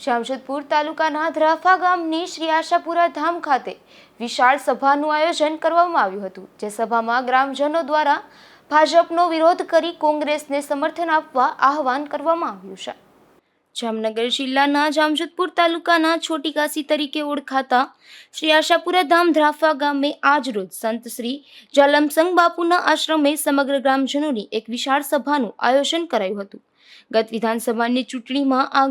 જામજોધપુર તાલુકાના ધ્રાફા ગામની શ્રી આશાપુરા ધામ ખાતે વિશાળ સભાનું આયોજન કરવામાં આવ્યું હતું, જે સભામાં ગ્રામજનો દ્વારા ભાજપનો વિરોધ કરી કોંગ્રેસને સમર્થન આપવા આહવાન કરવામાં આવ્યું છે. જામનગર જિલ્લાના જામજોધપુર તાલુકાના છોટી કાશી તરીકે ઓળખાતા શ્રી આશાપુરા ધામ ધ્રાફા ગામે આજરોજ સંત શ્રી જલમસંગ બાપુના આશ્રમે સમગ્ર ગ્રામજનોની એક વિશાળ સભાનું આયોજન કરાયું હતું. ગત વિધાનસભાની ચૂંટણીમાં આ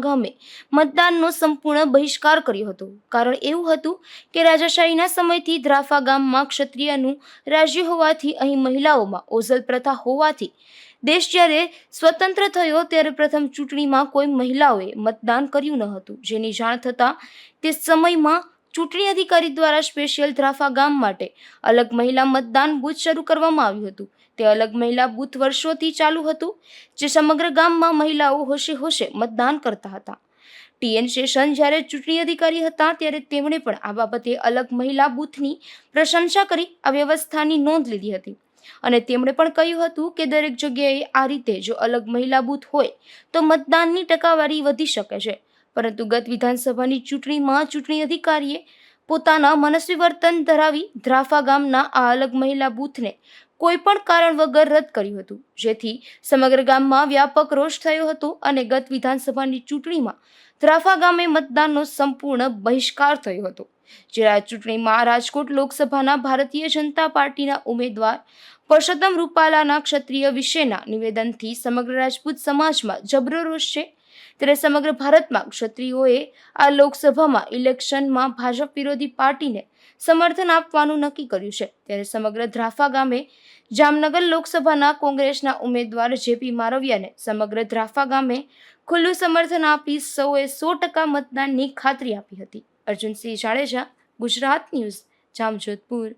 મતદાનનો સંપૂર્ણ બહિષ્કાર કર્યો હતો. કારણ એવું હતું કે રાજાશાહીના સમયથી ધ્રાફા ગામમાં ક્ષત્રિયનું રાજ્ય હોવાથી અહીં મહિલાઓમાં ઓઝલ પ્રથા હોવાથી દેશ જ્યારે સ્વતંત્ર થયો ત્યારે પ્રથમ ચૂંટણીમાં કોઈ મહિલાઓએ મતદાન કર્યું ન હતું. જેની જાણ થતાં તે સમયમાં ચૂંટણી અધિકારી દ્વારા સ્પેશિયલ ધ્રાફા ગામ માટે અલગ મહિલા મતદાન બૂથ શરૂ કરવામાં આવ્યું હતું. તે અલગ મહિલા બૂથ વર્ષોથી ચાલુ હતું, જે સમગ્ર ગામમાં મહિલાઓ હોશે હોશે મતદાન કરતા હતા. ટીએન શેષન જ્યારે ચૂંટણી અધિકારી હતા ત્યારે તેમણે પણ આ બાબતે અલગ મહિલા બૂથની પ્રશંસા કરી, આ વ્યવસ્થાની નોંધ લીધી હતી. અને તેમણે પણ કહ્યું હતું કે દરેક જગ્યાએ આ રીતે જો અલગ મહિલા બૂથ હોય, તો મતદાનની ટકાવારી વધી શકે છે. પરંતુ ગત વિધાનસભાની ચૂંટણીમાં ચૂંટણી અધિકારીએ પોતાના મનસ્વી વર્તન ધરાવી ધ્રાફા ગામના આ અલગ મહિલા બૂથને કોઈ પણ કારણ વગર રદ કર્યું હતું. જેથી સમગ્ર ગામમાં વ્યાપક રોષ થયો હતો અને ગત વિધાનસભાની ચૂંટણીમાં ધ્રાફા ગામે મતદાનનો સંપૂર્ણ બહિષ્કાર થયો હતો. જે આ ચૂંટણીમાં રાજકોટ લોકસભાના ભારતીય જનતા પાર્ટીના ઉમેદવાર પરસોત્તમ રૂપાલાના ક્ષત્રિય વિશેના નિવેદનથી સમગ્ર રાજપૂત સમાજમાં જબરો રોષ છે ત્યારે સમગ્ર ભારતમાં ક્ષત્રિયોએ આ લોકસભામાં ઇલેક્શનમાં ભાજપ વિરોધી પાર્ટીને સમર્થન આપવાનું નક્કી કર્યું છે. ત્યારે સમગ્ર ધ્રાફા ગામે જામનગર લોકસભાના કોંગ્રેસના ઉમેદવાર જેપી મારવિયાને સમગ્ર ધ્રાફા ગામે ખુલ્લું સમર્થન આપી સૌએ સો ટકા મતદાનની ખાતરી આપી હતી. અર્જુનસિંહ જાડેજા, ગુજરાત ન્યૂઝ, જામજોધપુર.